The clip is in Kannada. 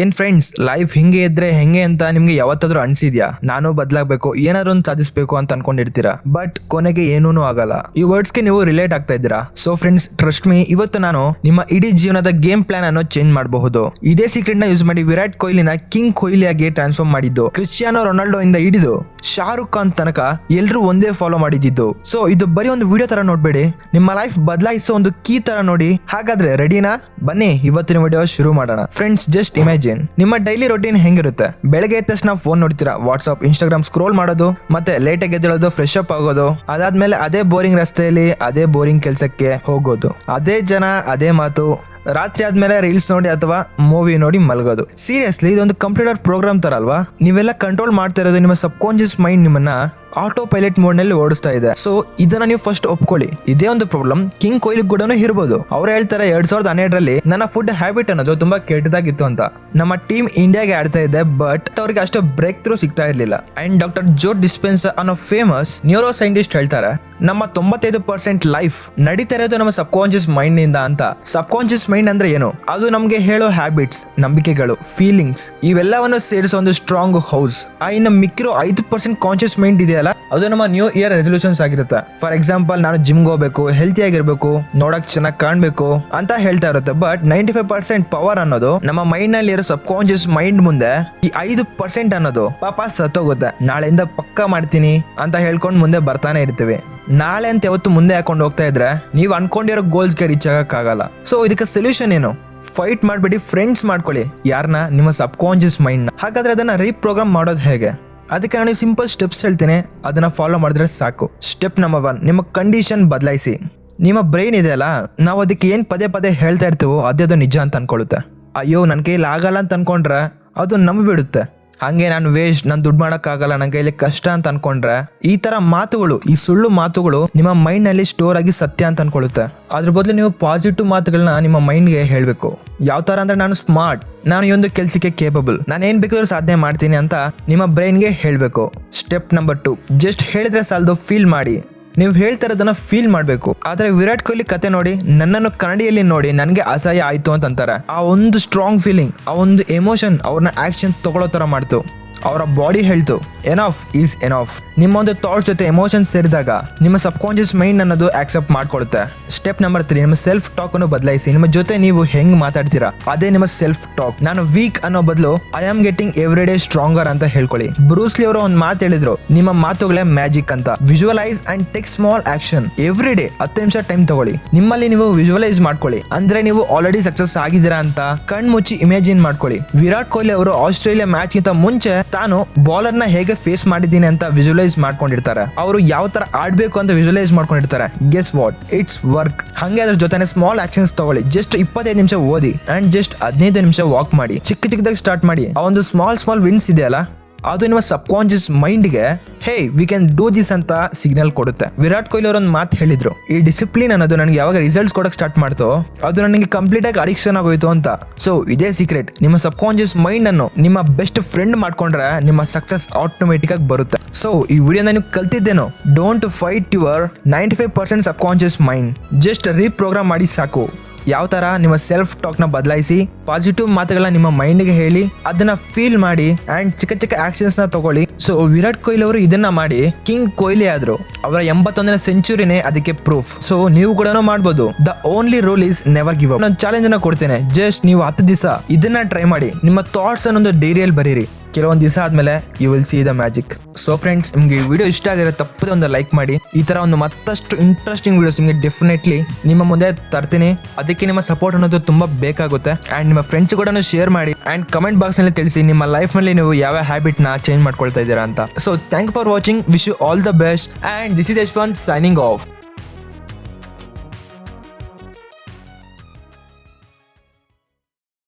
ಏನ್ ಫ್ರೆಂಡ್ಸ್ ಲೈಫ್ ಹಿಂಗೆ ಇದ್ರೆ ಹೆಂಗೆ ಅಂತ ನಿಮ್ಗೆ ಯಾವತ್ತಾದ್ರೂ ಅನ್ಸಿದ್ಯಾ? ನಾನು ಬದಲಾಗಬೇಕು, ಏನಾದ್ರು ಒಂದು ಸಾಧಿಸಬೇಕು ಅಂತ ಅನ್ಕೊಂಡಿರ್ತೀರಾ? ಬಟ್ ಕೊನೆಗೆ ಏನೂ ಆಗಲ್ಲ. ಈ ವರ್ಡ್ಸ್ಗೆ ನೀವು ರಿಲೇಟ್ ಆಗ್ತಾ ಇದ್ದೀರಾ? ಸೊ ಫ್ರೆಂಡ್ಸ್ ಟ್ರಸ್ಟ್ ಮೀ ಇವತ್ತು ನಾನು ನಿಮ್ಮ ಇಡೀ ಜೀವನದ ಗೇಮ್ ಪ್ಲಾನ್ ಅನ್ನು ಚೇಂಜ್ ಮಾಡಬಹುದು. ಇದೇ ಸೀಕ್ರೆಟ್ನ ಯೂಸ್ ಮಾಡಿ ವಿರಾಟ್ ಕೊಹ್ಲಿನ ಕಿಂಗ್ ಕೊಹ್ಲಿಯಾಗಿ ಟ್ರಾನ್ಸ್ಫಾರ್ಮ್ ಮಾಡಿದ್ದು. ಕ್ರಿಸ್ಟಿಯಾನೋ ರೊನಾಲ್ಡೋ ಇಂದ ಹಿಡಿದು ಶಾರುಖ್ ಖಾನ್ ತನಕ ಎಲ್ಲರೂ ಒಂದೇ ಫಾಲೋ ಮಾಡಿದ್ದು. ಸೊ ಇದು ಬರೀ ಒಂದು ವಿಡಿಯೋ ತರ ನೋಡ್ಬೇಡಿ. ನಿಮ್ಮ ಲೈಫ್ ಬದಲಾಯಿಸೋ ಒಂದು ಕೀ ತರ ನೋಡಿ. ಹಾಗಾದ್ರೆ ರೆಡಿನಾ ಬನ್ನಿ, ಇವತ್ತಿನ ವಿಡಿಯೋ ಶುರು ಮಾಡೋಣ. ಫ್ರೆಂಡ್ಸ್ ಜಸ್ಟ್ ಇಮ್ಯಾಜಿನ್ ನಿಮ್ಮ ಡೈಲಿ ರೊಟೀನ್ ಹೆಂಗಿರುತ್ತೆ? ಬೆಳಗ್ಗೆ ಎದ್ದ ತಕ್ಷಣ ಫೋನ್ ನೋಡ್ತೀರಾ? ವಾಟ್ಸ್ಆಪ್ ಇನ್ಸ್ಟಾಗ್ರಾಮ್ ಸ್ಕ್ರೋಲ್ ಮಾಡೋದು, ಮತ್ತೆ ಲೇಟ್ ಆಗಿ ಎದ್ದೇಳೋದು ಫ್ರೆಶ್ ಅಪ್ ಆಗೋದು. ಅದಾದ್ಮೇಲೆ ಅದೇ ಬೋರಿಂಗ್ ರಸ್ತೆಯಲ್ಲಿ, ಅದೇ ಬೋರಿಂಗ್ ಕೆಲಸಕ್ಕೆ ಹೋಗೋದು. ಅದೇ ಜನ, ಅದೇ ಮಾತು. ರಾತ್ರಿ ಆದ್ಮೇಲೆ ರೀಲ್ಸ್ ನೋಡಿ ಅಥವಾ ಮೂವಿ ನೋಡಿ ಮಲಗೋದು. ಸೀರಿಯಸ್ಲಿ ಇದೊಂದು ಕಂಪ್ಯೂಟರ್ ಪ್ರೋಗ್ರಾಮ್ ತರ ಅಲ್ವಾ? ನೀವೆಲ್ಲ ಕಂಟ್ರೋಲ್ ಮಾಡ್ತಾ ಇರೋದು ನಿಮ್ಮ ಸಬ್ ಕಾನ್ಶಿಯಸ್ ಮೈಂಡ್ ನಿಮ್ಮನ್ನ ಆಟೋ ಪೈಲಟ್ ಮೋಡ್ನಲ್ಲಿ ಓಡಿಸ್ತಾ ಇದೆ. ಸೊ ಇದನ್ನ ನೀವು ಫಸ್ಟ್ ಒಪ್ಕೊಳ್ಳಿ. ಇದೇ ಒಂದು ಪ್ರಾಬ್ಲಮ್ ಕಿಂಗ್ ಕೊಹ್ಲಿ ಕೂಡ ಇರಬಹುದು ಅವ್ರು ಹೇಳ್ತಾರೆ ಎರಡ್ ಸಾವಿರದ ಹನ್ನೆರಡರಲ್ಲಿ ನನ್ನ ಫುಡ್ ಹ್ಯಾಬಿಟ್ ಅನ್ನೋದು ತುಂಬಾ ಕೆಟ್ಟದಾಗಿತ್ತು ಅಂತ. ನಮ್ಮ ಟೀಮ್ ಇಂಡಿಯಾಗೆ ಆಡ್ತಾ ಇದೆ ಬಟ್ ಅವ್ರಿಗೆ ಅಷ್ಟು ಬ್ರೇಕ್ ಥ್ರೂ ಸಿಗ್ತಾ ಇರ್ಲಿಲ್ಲ. ಅಂಡ್ ಡಾಕ್ಟರ್ ಜೋ ಡಿಸ್ಪೆನ್ಸರ್ ಅನ್ನೋ ಫೇಮಸ್ ನ್ಯೂರೋ ಸೈಂಟಿಸ್ಟ್ ಹೇಳ್ತಾರೆ, ನಮ್ಮ ತೊಂಬತ್ತೈದು ಪರ್ಸೆಂಟ್ ಲೈಫ್ ನಡೀತಾ ಇರೋದು ನಮ್ಮ ಸಬ್ ಕಾನ್ಶಿಯಸ್ ಮೈಂಡ್ನಿಂದ ಅಂತ. ಸಬ್ ಕಾನ್ಶಿಯಸ್ ಮೈಂಡ್ ಅಂದ್ರೆ ಏನು? ಅದು ನಮಗೆ ಹೇಳೋ ಹ್ಯಾಬಿಟ್ಸ್ ನಂಬಿಕೆಗಳು ಫೀಲಿಂಗ್ಸ್ ಇವೆಲ್ಲವನ್ನು ಸೇರಿಸೋ ಒಂದು ಸ್ಟ್ರಾಂಗ್ ಹೌಸ್ ಆ ಇನ್ನು ಮಿಕ್ಕಿರೋ ಐದು ಪರ್ಸೆಂಟ್ ಕಾನ್ಶಿಯಸ್ ಮೈಂಡ್ ಇದೆಯಲ್ಲ ಅದು ನಮ್ಮ ನ್ಯೂ ಇಯರ್ ರೆಸೊಲ್ಯೂಷನ್ಸ್ ಆಗಿರುತ್ತೆ. ಫಾರ್ ಎಕ್ಸಾಂಪಲ್ ನಾನು ಜಿಮ್ಗೆ ಹೋಗ್ಬೇಕು ಹೆಲ್ತಿ ಆಗಿರ್ಬೇಕು, ನೋಡಕ್ ಚೆನ್ನಾಗಿ ಕಾಣ್ಬೇಕು ಅಂತ ಹೇಳ್ತಾ ಇರುತ್ತೆ. But ninety five percent power ಅನ್ನೋದು ನಮ್ಮ ಮೈಂಡ್ನಲ್ಲಿ ಇರೋ ಸಬ್ ಕಾನ್ಶಿಯಸ್ ಮೈಂಡ್ ಮುಂದೆ ಈ ಐದು ಪರ್ಸೆಂಟ್ ಅನ್ನೋದು ಪಾಪ ಸತ್ತೋಗುತ್ತೆ. ನಾಳೆಯಿಂದ ಪಕ್ಕ ಮಾಡ್ತೀನಿ ಅಂತ ಹೇಳ್ಕೊಂಡು ಮುಂದೆ ಬರ್ತಾನೆ ಇರ್ತೀವಿ. ನಾಳೆ ಅಂತ ಯಾವತ್ತು ಮುಂದೆ ಹಾಕೊಂಡು ಹೋಗ್ತಾ ಇದ್ರೆ ನೀವು ಅನ್ಕೊಂಡಿರೋ ಗೋಲ್ಸ್ಗೆ ರೀಚ್ ಆಗಕ್ಕಾಗಲ್ಲ ಸೊ ಇದಕ್ಕೆ ಸೊಲ್ಯೂಷನ್ ಏನು? ಫೈಟ್ ಮಾಡಬೇಡಿ ಫ್ರೆಂಡ್ಸ್ ಮಾಡ್ಕೊಳ್ಳಿ. ಯಾರನ್ನ ನಿಮ್ಮ ಸಬ್ ಕಾನ್ಶಿಯಸ್ ಮೈಂಡ್ ಹಾಗಾದ್ರೆ ಅದನ್ನ ರೀಪ್ರೋಗ್ರಾಮ್ ಮಾಡೋದು ಹೇಗೆ? ಅದಕ್ಕೆ ನಾನು ಸಿಂಪಲ್ ಸ್ಟೆಪ್ಸ್ ಹೇಳ್ತೇನೆ. ಅದನ್ನ ಫಾಲೋ ಮಾಡಿದ್ರೆ ಸಾಕು. ಸ್ಟೆಪ್ ನಂಬರ್ ಒನ್ ನಿಮ್ಮ ಕಂಡೀಷನ್ ಬದಲಾಯಿಸಿ. ನಿಮ್ಮ ಬ್ರೈನ್ ಇದೆಯಲ್ಲ ನಾವು ಅದಕ್ಕೆ ಏನು ಪದೇ ಪದೇ ಹೇಳ್ತಾ ಇರ್ತೀವೋ ಅದೇ ಅದು ನಿಜ ಅಂತ ಅನ್ಕೊಳ್ಳುತ್ತೆ. ಅಯ್ಯೋ ನನ್ನ ಕೈಲಿ ಆಗಲ್ಲ ಅಂತ ಅನ್ಕೊಂಡ್ರೆ ಅದು ನಂಬಿಬಿಡುತ್ತೆ. ಹಂಗೆ ನಾನು ವೇಸ್ಟ್ ನಾನು ದುಡ್ಡು ಮಾಡೋಕ್ಕಾಗಲ್ಲ ನನಗೆ ಇಲ್ಲಿ ಕಷ್ಟ ಅಂತ ಅನ್ಕೊಂಡ್ರೆ, ಈ ತರ ಮಾತುಗಳು, ಈ ಸುಳ್ಳು ಮಾತುಗಳು ನಿಮ್ಮ ಮೈಂಡ್ನಲ್ಲಿ ಸ್ಟೋರ್ ಆಗಿ ಸತ್ಯ ಅಂತ ಅನ್ಕೊಳ್ಳುತ್ತೆ. ಅದ್ರ ಬದಲು ನೀವು ಪಾಸಿಟಿವ್ ಮಾತುಗಳನ್ನ ನಿಮ್ಮ ಮೈಂಡ್ಗೆ ಹೇಳಬೇಕು. ಯಾವ ತರ ಅಂದ್ರೆ ನಾನು ಸ್ಮಾರ್ಟ್ ನಾನು ಈ ಒಂದು ಕೆಲಸಕ್ಕೆ ಕೇಪಬಲ್ ನಾನು ಏನ್ ಬೇಕಾದ್ರೂ ಸಾಧನೆ ಮಾಡ್ತೀನಿ ಅಂತ ನಿಮ್ಮ ಬ್ರೈನ್ಗೆ ಹೇಳಬೇಕು. ಸ್ಟೆಪ್ ನಂಬರ್ ಟು ಜಸ್ಟ್ ಹೇಳಿದ್ರೆ ಸಾಲದು ಫೀಲ್ ಮಾಡಿ. ನೀವು ಹೇಳ್ತಾ ಇರೋದನ್ನ ಫೀಲ್ ಮಾಡಬೇಕು. ಆದ್ರೆ ವಿರಾಟ್ ಕೊಹ್ಲಿ ಕತೆ ನೋಡಿ, ನನ್ನನ್ನು ಕನ್ನಡಿಯಲ್ಲಿ ನೋಡಿ ನನಗೆ ಅಸಹ್ಯ ಆಯ್ತು ಅಂತಂತಾರೆ ಆ ಒಂದು ಸ್ಟ್ರಾಂಗ್ ಫೀಲಿಂಗ್ ಆ ಒಂದು ಎಮೋಷನ್ ಅವ್ರನ್ನ ಆಕ್ಷನ್ ತಗೊಳ್ಳೋ ತರ ಮಾಡ್ತು. ಅವರ ಬಾಡಿ ಹೇಳ್ತು ಎನಫ್ ಈಸ್ ಎನಫ್ ನಿಮ್ಮ ಒಂದು ಥಾಟ್ಸ್ ಜೊತೆ ಎಮೋಷನ್ಸ್ ಸೇರಿದಾಗ ನಿಮ್ಮ ಸಬ್ ಕಾನ್ಶಿಯಸ್ ಮೈಂಡ್ ಅನ್ನೋದು ಆಕ್ಸೆಪ್ಟ್ ಮಾಡ್ಕೊಳುತ್ತೆ. ಸ್ಟೆಪ್ ನಂಬರ್ ತ್ರೀ ನಿಮ್ಮ ಸೆಲ್ಫ್ ಟಾಕ್ ಅನ್ನು ಬದಲಾಯಿಸಿ. ನಿಮ್ಮ ಜೊತೆ ನೀವು ಹೆಂಗ್ ಮಾತಾಡ್ತೀರಾ? ಅದೇ ನಿಮ್ಮ ಸೆಲ್ಫ್ ಟಾಕ್ ನಾನು ವೀಕ್ ಅನ್ನೋ ಬದಲು I am getting every day stronger ಅಂತ ಹೇಳ್ಕೊಳ್ಳಿ. ಬ್ರೂಸ್ಲಿ ಅವರು ಒಂದು ಮಾತು ಹೇಳಿದ್ರು, ನಿಮ್ಮ ಮಾತುಗಳೇ ಮ್ಯಾಜಿಕ್ ಅಂತ. Visualise and take small action every day ಹತ್ತು ನಿಮಿಷ ಟೈಮ್ ತಗೊಳ್ಳಿ. ನಿಮ್ಮಲ್ಲಿ ನೀವು ವಿಜುವಲೈಸ್ ಮಾಡ್ಕೊಳ್ಳಿ. ಅಂದ್ರೆ ನೀವು ಆಲ್ರೆಡಿ ಸಕ್ಸಸ್ ಆಗಿದ್ದೀರಾ ಅಂತ ಕಣ್ ಮುಚ್ಚಿ ಇಮ್ಯಾಜಿನ್ ಮಾಡ್ಕೊಳ್ಳಿ. ವಿರಾಟ್ ಕೊಹ್ಲಿ ಅವರು ಆಸ್ಟ್ರೇಲಿಯಾ ಮ್ಯಾಚ್ ಗಿಂತ ಮುಂಚೆ ತಾನು ಬಾಲರ್ನ ಹೇಗೆ ಫೇಸ್ ಮಾಡಿದ್ದೀನಿ ಅಂತ ವಿಜುವಲೈಸ್ ಮಾಡ್ಕೊಂಡಿರ್ತಾರೆ. ಅವರು ಯಾವ ತರ ಆಡ್ಬೇಕು ಅಂತ ವಿಜುವಲೈಸ್ ಮಾಡ್ಕೊಂಡಿರ್ತಾರೆ. ಗೆಸ್ ವಾಟ್ ಇಟ್ಸ್ ವರ್ಕ್ ಹಂಗೆ ಅದ್ರ ಜೊತೆ ಸ್ಮಾಲ್ ಆಕ್ಷನ್ಸ್ ತಗೊಳ್ಳಿ. ಜಸ್ಟ್ ಇಪ್ಪತ್ತೈದು ನಿಮಿಷ ಓದಿ ಅಂಡ್ ಜಸ್ಟ್ ಹದಿನೈದು ನಿಮಿಷ ವಾಕ್ ಮಾಡಿ. ಚಿಕ್ಕ ಚಿಕ್ಕದಾಗಿ ಸ್ಟಾರ್ಟ್ ಮಾಡಿ. ಆ ಒಂದು ಸ್ಮಾಲ್ ಸ್ಮಾಲ್ ವಿನ್ಸ್ ಇದೆಯಲ್ಲ? ಅದು ನಿಮ್ಮ subconscious ಮೈಂಡ್ಗೆ hey we can do this ಅಂತ ಸಿಗ್ನಲ್ ಕೊಡುತ್ತೆ. ವಿರಾಟ್ ಕೊಹ್ಲಿ ಅವರು ಒಂದು ಮಾತು ಹೇಳಿದ್ರು. ಈ ಡಿಸಿಪ್ಲಿನ್ ಅನ್ನೋದು ನನಗೆ ಯಾವಾಗ ರಿಸಲ್ಟ್ಸ್ ಕೊಡಕ್ಕೆ ಸ್ಟಾರ್ಟ್ ಮಾಡ್ತೋ, ಅದು ನನಗೆ ಕಂಪ್ಲೀಟ್ ಆಗಿ ಅಡಿಕ್ಷನ್ ಆಗೋಯ್ತು ಅಂತ. ಸೊ ಇದೇ ಸೀಕ್ರೆಟ್ ನಿಮ್ಮ ಸಬ್ ಕಾನ್ಶಿಯಸ್ ಮೈಂಡ್ ಅನ್ನು ನಿಮ್ಮ ಬೆಸ್ಟ್ ಫ್ರೆಂಡ್ ಮಾಡ್ಕೊಂಡ್ರೆ, ನಿಮ್ಮ ಸಕ್ಸಸ್ ಆಟೋಮೆಟಿಕ್ ಆಗಿ ಬರುತ್ತೆ. ಸೊ ಈ ವಿಡಿಯೋ ನೀವು ಕಲ್ತಿದ್ದೇನೋ. Don't fight your ninety five percent subconscious mind just reprogram ಮಾಡಿ ಸಾಕು. ಯಾವ ತರ ನಿಮ್ಮ ಸೆಲ್ಫ್ ಟಾಕ್ನ ಬದಲಾಯಿಸಿ ಪಾಸಿಟಿವ್ ಮಾತುಗಳನ್ನ ನಿಮ್ಮ ಮೈಂಡ್ಗೆ ಹೇಳಿ, ಅದನ್ನ ಫೀಲ್ ಮಾಡಿ ಅಂಡ್ ಚಿಕ್ಕ ಚಿಕ್ಕ ಆಕ್ಷನ್ಸ್ನ ತಗೊಳ್ಳಿ. ಸೊ ವಿರಾಟ್ ಕೊಹ್ಲಿ ಅವರು ಇದನ್ನ ಮಾಡಿ ಕಿಂಗ್ ಕೊಹ್ಲಿ ಆದ್ರು. ಅವರ ಎಂಬತ್ತೊಂದನೇ ಸೆಂಚುರಿನೇ ಅದಕ್ಕೆ ಪ್ರೂಫ್ ಸೊ ನೀವು ಕೂಡ ಮಾಡಬಹುದು the only rule is never give up ನಾನು ಚಾಲೆಂಜ್ ಅನ್ನ ಕೊಡ್ತೇನೆ. ಜಸ್ಟ್ ನೀವು ಹತ್ತು ದಿವಸ ಇದನ್ನ ಟ್ರೈ ಮಾಡಿ. ನಿಮ್ಮ ಥಾಟ್ಸ್ ಅನ್ನೊಂದು ಡೈರಿಯಲ್ಲಿ ಬರೀರಿ. ಕೆಲವೊಂದು ದಿವಸ ಆದ್ಮೇಲೆ you will see the magic so friends ನಿಮ್ಗೆ ವಿಡಿಯೋ ಇಷ್ಟ ಆಗಿರೋ ತಪ್ಪದೆ ಒಂದು ಲೈಕ್ ಮಾಡಿ. ಈ ತರ ಒಂದು ಮತ್ತಷ್ಟು ಇಂಟ್ರೆಸ್ಟಿಂಗ್ ವಿಡಿಯೋಸ್ ನಿಮಗೆ ಡೆಫಿನೆಟ್ಲಿ ನಿಮ್ಮ ಮುಂದೆ ತರ್ತೀನಿ. ಅದಕ್ಕೆ ನಿಮ್ಮ ಸಪೋರ್ಟ್ ಅನ್ನೋದು ತುಂಬಾ ಬೇಕಾಗುತ್ತೆ. ಅಂಡ್ ನಿಮ್ಮ ಫ್ರೆಂಡ್ಸ್ ಕೂಡ ಶೇರ್ ಮಾಡಿ. ಅಂಡ್ ಕಮೆಂಟ್ ಬಾಕ್ಸ್ನಲ್ಲಿ ತಿಳಿಸಿ ನಿಮ್ಮ ಲೈಫ್ನಲ್ಲಿ ನೀವು ಯಾವ ಹ್ಯಾಬಿಟ್ನ ಚೇಂಜ್ ಮಾಡ್ಕೊಳ್ತಾ ಇದ್ದೀರಾ ಅಂತ. So thank for watching wish you all the best and this is Yashwant signing off